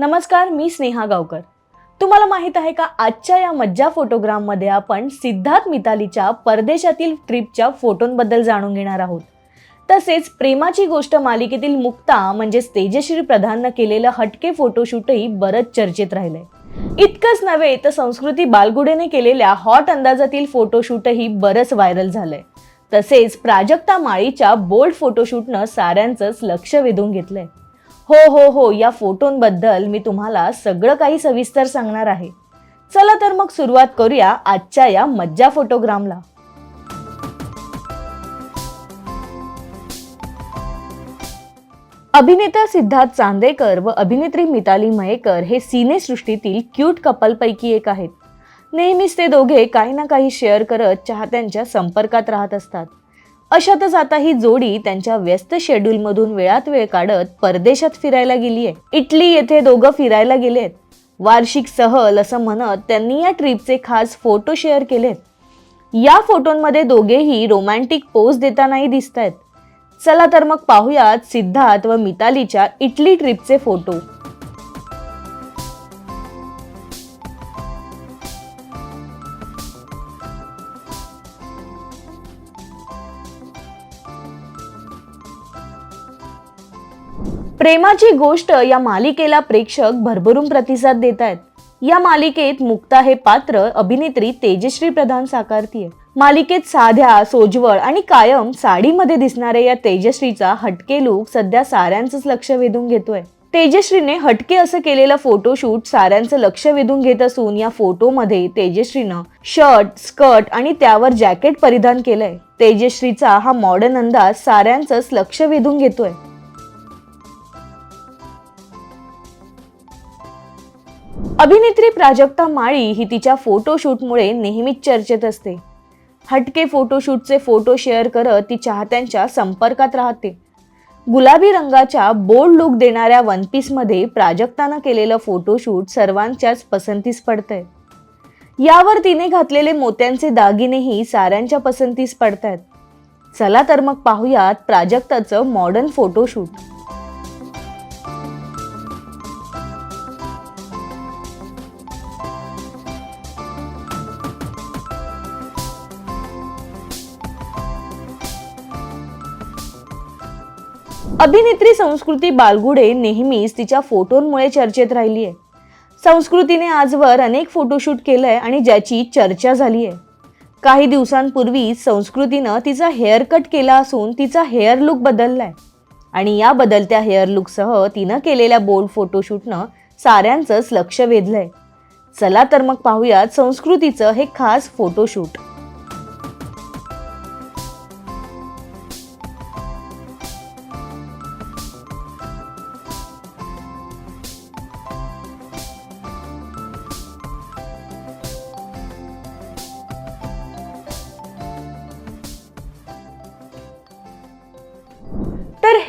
नमस्कार मी स्नेहा गावकर. तुम्हाला माहीत आहे का आजच्या या मज्जा फोटोग्राममध्ये आपण सिद्धार्थ मितालीच्या परदेशातील ट्रिपच्या फोटोंबद्दल जाणून घेणार आहोत. तसेच प्रेमाची गोष्ट मालिकेतील मुक्ता म्हणजेच तेजश्री प्रधाननं केलेलं हटके फोटोशूटही बरंच चर्चेत राहिलंय. इतकंच नव्हे तर संस्कृती बालगुडेने केलेल्या हॉट अंदाजातील फोटोशूटही बरंच व्हायरल झालंय. तसेच प्राजक्ता माळीच्या बोल्ड फोटोशूटनं साऱ्यांचंच लक्ष वेधून घेतलंय. हो हो हो या फोटोंबद्दल मी तुम्हाला सगळं काही सविस्तर सांगणार आहे. चला तर मग सुरुवात करूया आजच्या या मज्जा फोटोग्रामला. अभिनेता सिद्धार्थ चांदेकर व अभिनेत्री मिताली मयेकर हे सिनेसृष्टीतील क्यूट कपलपैकी एक आहेत. नेहमीच ते दोघे काही ना काही शेअर करत चाहत्यांच्या संपर्कात राहत असतात. अशातच आता ही जोडी त्यांच्या व्यस्त शेड्यूलमधून वेळात वेळ काढत परदेशात फिरायला गेली आहे इटली येथे दोघं फिरायला गेलेत. वार्षिक सहल असं म्हणत त्यांनी या ट्रिपचे खास फोटो शेअर केलेत. या फोटोंमध्ये दोघेही रोमॅन्टिक पोज देतानाही दिसत आहेत चला तर मग पाहूयात सिद्धार्थ व मितालीच्या इटली ट्रिपचे फोटो प्रेमाची गोष्ट या मालिकेला प्रेक्षक भरभरून प्रतिसाद देत आहेत या मालिकेत मुक्ता हे पात्र अभिनेत्री तेजश्री प्रधान साकारतीये. मालिकेत साध्या सोज्वळ आणि कायम साडीमध्ये दिसणाऱ्या या तेजश्रीचा हटके लुक सध्या साऱ्यांचंच लक्ष वेधून घेतोय. तेजश्रीने हटके असं केलेलं फोटोशूट साऱ्यांचं लक्ष वेधून घेत असून या फोटोमध्ये तेजश्रीनं शर्ट स्कर्ट आणि त्यावर जॅकेट परिधान केलंय. तेजश्रीचा हा मॉडर्न अंदाज साऱ्यांचंच लक्ष वेधून घेतोय. अभिनेत्री प्राजक्ता माळी ही तिच्या फोटोशूटमुळे नेहमीच चर्चेत असते. हटके फोटोशूटचे फोटो शेअर करत ती चाहत्यांच्या संपर्कात राहते. गुलाबी रंगाच्या बोल्ड लुक देणाऱ्या वन पीसमध्ये प्राजक्तानं केलेलं फोटोशूट सर्वांच्याच पसंतीस पडतंय. यावर तिने घातलेले मोत्यांचे दागिनेही साऱ्यांच्या पसंतीस पडतायत. चला तर मग पाहूयात प्राजक्ताचं मॉडर्न फोटोशूट अभिनेत्री संस्कृती बालगुडे नेहमीच तिच्या फोटोंमुळे चर्चेत राहिली आहे संस्कृतीने आजवर अनेक फोटोशूट केलंय आणि ज्याची चर्चा झाली आहे काही दिवसांपूर्वी संस्कृतीनं तिचा हेअर कट केला असून तिचा हेअर लुक बदललाय. आणि या बदलत्या हेअर लुकसह तिनं केलेल्या बोल्ड फोटोशूटनं साऱ्यांचंच लक्ष वेधलंय. चला तर मग पाहूयात संस्कृतीचं हे खास फोटोशूट.